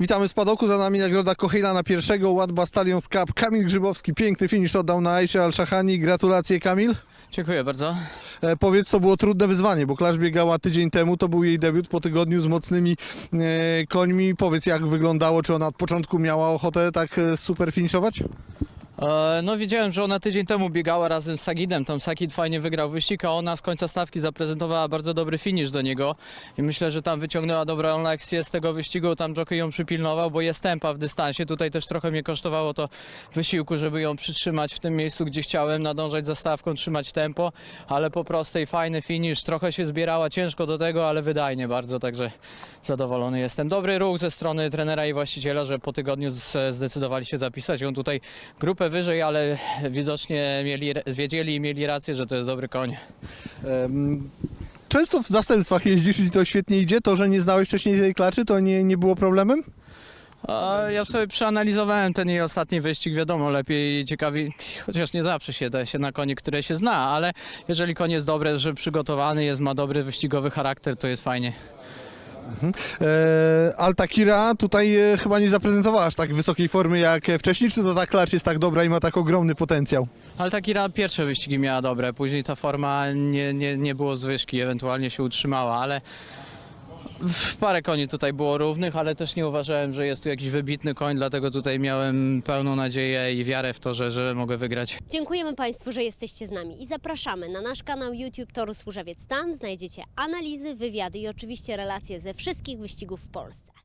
Witamy z padoku, za nami nagroda Kochila na pierwszego Ład Bastallions Cup. Kamil Grzybowski, piękny finish oddał na Aisze Al-Shahani. Gratulacje Kamil. Dziękuję bardzo. E, powiedz, to było trudne wyzwanie, bo Klasz biegała tydzień temu, to był jej debiut po tygodniu z mocnymi e, końmi. Powiedz, jak wyglądało, czy ona od początku miała ochotę tak e, super finiszować? E, No widziałem, że ona tydzień temu biegała razem z Sagidem. Tam Sagid fajnie wygrał wyścig, a ona z końca stawki zaprezentowała bardzo dobry finish do niego. I myślę, że tam wyciągnęła dobrą lekcję z tego wyścigu. Tam jockey ją przypilnował, bo jest tempa w dystansie. Tutaj też trochę mnie kosztowało to wysiłku, żeby ją przytrzymać w tym miejscu, gdzie chciałem nadążać za stawką, trzymać tempo. Ale po prostej fajny finish. Trochę się zbierała ciężko do tego, ale wydajnie bardzo, także zadowolony jestem. Dobry ruch ze strony trenera i właściciela, że po tygodniu zdecydowali się zapisać ją tutaj grupę wyżej, ale widocznie mieli, wiedzieli i mieli rację, że to jest dobry koń. Em, Często w zastępstwach jeździsz i to świetnie idzie. To, że nie znałeś wcześniej tej klaczy, to nie, nie było problemem? A ja sobie przeanalizowałem ten jej ostatni wyścig, wiadomo, lepiej ciekawi, chociaż nie zawsze się da się na konie, które się zna, ale jeżeli koń jest dobry, że przygotowany jest, ma dobry wyścigowy charakter, to jest fajnie. E, Altakira tutaj e, chyba nie zaprezentowała aż tak wysokiej formy jak wcześniej, czy to ta klacz jest tak dobra i ma tak ogromny potencjał? Ale taki ra- pierwsze wyścigi miała dobre, później ta forma nie, nie, nie było zwyżki, ewentualnie się utrzymała, ale parę koni tutaj było równych, ale też nie uważałem, że jest tu jakiś wybitny koń, dlatego tutaj miałem pełną nadzieję i wiarę w to, że, że mogę wygrać. Dziękujemy Państwu, że jesteście z nami i zapraszamy na nasz kanał YouTube Toru Służewiec. Tam znajdziecie analizy, wywiady i oczywiście relacje ze wszystkich wyścigów w Polsce.